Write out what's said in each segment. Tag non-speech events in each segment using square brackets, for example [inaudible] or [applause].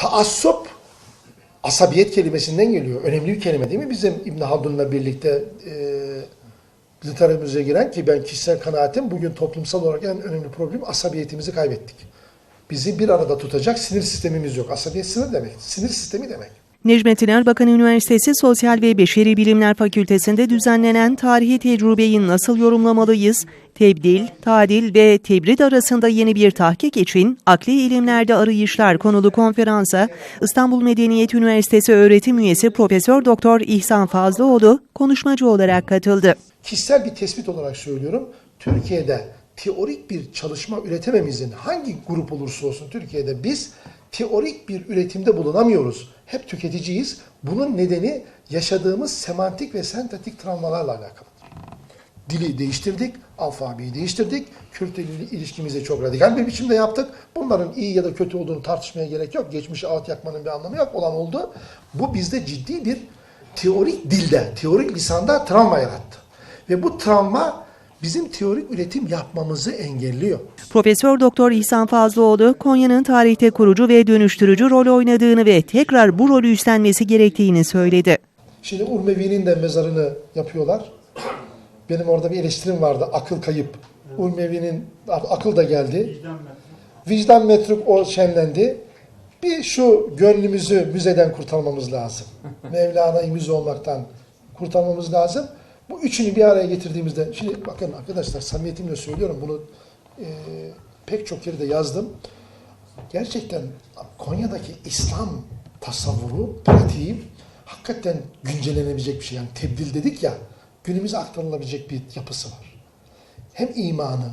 Taassup asabiyet kelimesinden geliyor. Önemli bir kelime değil mi bizim İbn Haldun'la birlikte e, literatürümüze giren ki ben kişisel kanaatim bugün toplumsal olarak en önemli problem asabiyetimizi kaybettik. Bizi bir arada tutacak sinir sistemimiz yok. Asabiyet sinir demek. Sinir sistemi demek. Necmettin Erbakan Üniversitesi Sosyal ve Beşeri Bilimler Fakültesi'nde düzenlenen tarihi tecrübeyi nasıl yorumlamalıyız? Tebdil, tadil ve tebrid arasında yeni bir tahkik için akli ilimlerde arayışlar konulu konferansa İstanbul Medeniyet Üniversitesi öğretim üyesi Profesör Doktor İhsan Fazlıoğlu konuşmacı olarak katıldı. Kişisel bir tespit olarak söylüyorum. Türkiye'de teorik bir çalışma üretememizin hangi grup olursa olsun Türkiye'de biz teorik bir üretimde bulunamıyoruz. Hep tüketiciyiz. Bunun nedeni yaşadığımız semantik ve sentetik travmalarla alakalı. Dili değiştirdik, alfabeyi değiştirdik, dili ilişkimizi çok radikal bir biçimde yaptık. Bunların iyi ya da kötü olduğunu tartışmaya gerek yok. Geçmişe ağıt yakmanın bir anlamı yok. Olan oldu. Bu bizde ciddi bir teorik dilde, teorik lisanda travma yarattı. Ve bu travma bizim teorik üretim yapmamızı engelliyor. Profesör Doktor İhsan Fazlıoğlu, Konya'nın tarihte kurucu ve dönüştürücü rol oynadığını ve tekrar bu rolü üstlenmesi gerektiğini söyledi. Şimdi Urmevi'nin de mezarını yapıyorlar. Benim orada bir eleştirim vardı. Akıl kayıp. Urmevi'nin akıl da geldi. Vicdan metruk o şenlendi. Bir şu gönlümüzü müzeden kurtarmamız lazım. [laughs] Mevlana'yı müze olmaktan kurtarmamız lazım. Bu üçünü bir araya getirdiğimizde, şimdi bakın arkadaşlar samimiyetimle söylüyorum bunu e, pek çok yerde yazdım. Gerçekten Konya'daki İslam tasavvuru, pratiği hakikaten güncellenebilecek bir şey. Yani tebdil dedik ya, günümüze aktarılabilecek bir yapısı var. Hem imanı,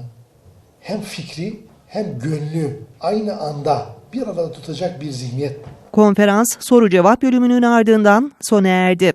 hem fikri, hem gönlü aynı anda bir arada tutacak bir zihniyet. Konferans soru cevap bölümünün ardından sona erdi.